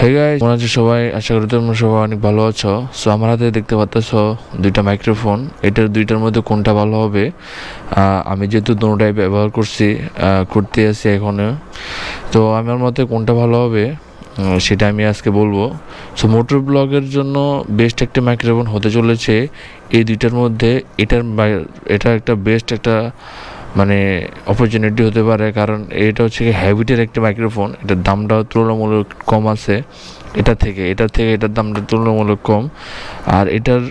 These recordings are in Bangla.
হে গাইস মনে হচ্ছে সবাই, আশা করি তোমরা সবাই অনেক ভালো আছো। সো আমার হাতে দেখতে পাচ্ছ দুইটা মাইক্রোফোন এটার দুইটার মধ্যে কোনটা ভালো হবে? আমি যেহেতু দুটোটাই ব্যবহার করছি করতে আছি এখনও। তো, আমার মতে কোনটা ভালো হবে সেটা আমি আজকে বলব। সো মোটর ব্লগের জন্য বেস্ট একটা মাইক্রোফোন হতে চলেছে এই দুইটার মধ্যে। এটার এটা একটা বেস্ট একটা মানে অপরচুনিটি হতে পারে, কারণ এটা হচ্ছে হ্যাবিটের একটা মাইক্রোফোন এটার দামটাও তুলনামূলক কম আছে, এটা থেকে এটার থেকে এটার দামটা তুলনামূলক কম, আর এটার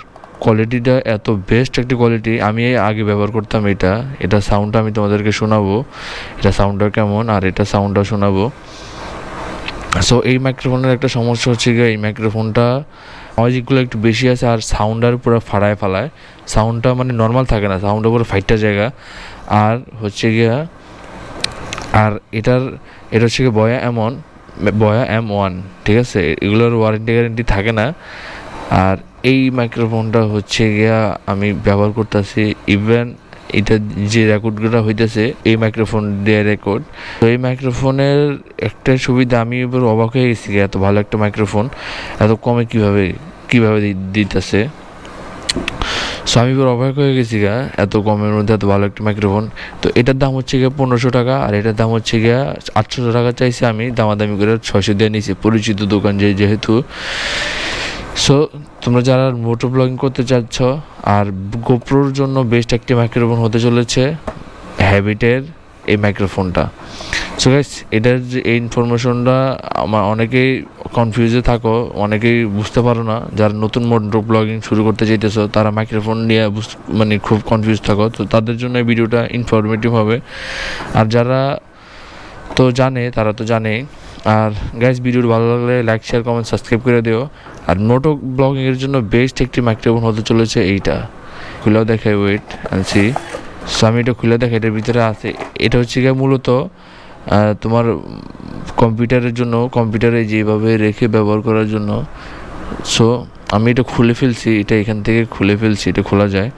কোয়ালিটিটা এত বেস্ট একটা কোয়ালিটি আমি আগে ব্যবহার করতাম এটা এটা সাউন্ডটা আমি তোমাদেরকে শোনাবো, এটা সাউন্ডটা কেমন, আর এটা সাউন্ডটা শোনাবো। সো এই মাইক্রোফোনের একটা সমস্যা হচ্ছে গিয়ে, এই মাইক্রোফোনটা আওয়াজগুলো একটু বেশি আছে আর সাউন্ডার পুরো ফাড়ায় ফালায়। সাউন্ডটা মানে নর্মাল থাকে না সাউন্ডটা পুরো ফাইটটা জায়গা। আর হচ্ছে গিয়া, আর এটার, এটা হচ্ছে গিয়ে বয়া এমন বয়া এম ওয়ান ঠিক আছে? এগুলোর ওয়ারেন্টি গ্যারেন্টি থাকে না। আর এই মাইক্রোফোনটা হচ্ছে গিয়া আমি ব্যবহার করতেছি ইভেন এটা যে রেকর্ডগুলো হইতেছে, এই মাইক্রোফোন দিয়ে রেকর্ড তো এই মাইক্রোফোনের একটা সুবিধা, আমি এবার অবাক হয়ে গেছি এত ভালো একটা মাইক্রোফোন এত কমে কীভাবে কীভাবে দিতেছে? সো আমি অবাক হয়ে গেছি গা, এত কমের মধ্যে এত ভালো একটা মাইক্রোফোন তো এটার দাম হচ্ছে গিয়ে পনেরোশো টাকা, আর এটার দাম হচ্ছে গিয়া আটশোশো টাকা চাইছি আমি, দামাদামি করে ছয়শো দিয়ে নিয়েছি পরিচিত দোকান যে যেহেতু। সো তোমরা যারা মোটর ব্লগিং করতে চাচ্ছ, আর গোপ্রোর জন্য বেস্ট একটি মাইক্রোফোন হতে চলেছে হ্যাবিটের এই মাইক্রোফোনটা সো গাইস এটার যে এই ইনফরমেশনটা আমার অনেকেই কনফিউজে থাকো, অনেকেই বুঝতে পারো না। যারা নতুন মোটর ব্লগিং শুরু করতে চাইতেছো, তারা মাইক্রোফোন নিয়ে মানে খুব কনফিউজ থাকো। তো তাদের জন্য এই ভিডিওটা ইনফরমেটিভ হবে। আর যারা তো জানে, তারা তো জানেই। আর গাইস ভিডিওটি ভালো লাগলে লাইক শেয়ার কমেন্ট সাবস্ক্রাইব করে দিও। আর নোটো ব্লগিংয়ের জন্য বেস্ট একটি মাইক্রোফোন হতে চলেছে এইটা। খুলেও দেখে ওয়েট অ্যান্ড সি আমি এটা খুলে দেখে এটার ভিতরে আছে। এটা হচ্ছে গিয়ে মূলত তোমার কম্পিউটারের জন্য, কম্পিউটারে যেভাবে রেখে ব্যবহার করার জন্য সো আমি এটা খুলে ফেলছি, এটা এখান থেকে খুলে ফেলছি, এটা খোলা যায়।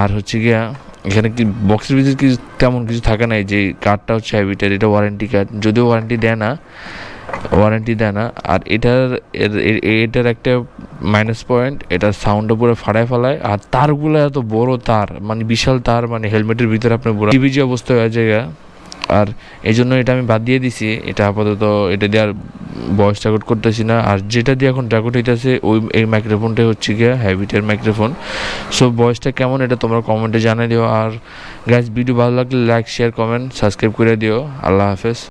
আর হচ্ছে গিয়া, এখানে কি বক্সের ভিতরে কিছু তেমন কিছু থাকে না এই যে কার্ডটা হচ্ছে হ্যাবিটার এটা ওয়ারেন্টি কার্ড যদিও ওয়ারেন্টি দেয় না ওয়ারেন্টি দেয় না, আর এটার এটার একটা মাইনাস পয়েন্ট এটার সাউন্ডটা পুরো ফাড়ায় ফালায়, আর তারগুলো এত বড় তার মানে বিশাল তার মানে হেলমেটের ভিতরে আপনার পুরো টিভি যে অবস্থা হয়ে জায়গা আর এই জন্য এটা আমি বাদ দিয়ে দিছি। এটা আপাতত এটা দিয়ে আর ভয়েস রেকর্ড করতেছি না। আর যেটা দিয়ে এখন রেকর্ড হইতেছে, ওই এই মাইক্রোফোনটাই হচ্ছে গিয়ে হ্যাবিটের মাইক্রোফোন সো ভয়েসটা কেমন এটা তোমরা কমেন্টে জানাই দিও। আর গ্যাস ভিডিও ভালো লাগলে লাইক শেয়ার কমেন্ট সাবস্ক্রাইব করে দিও। আল্লাহ হাফেজ।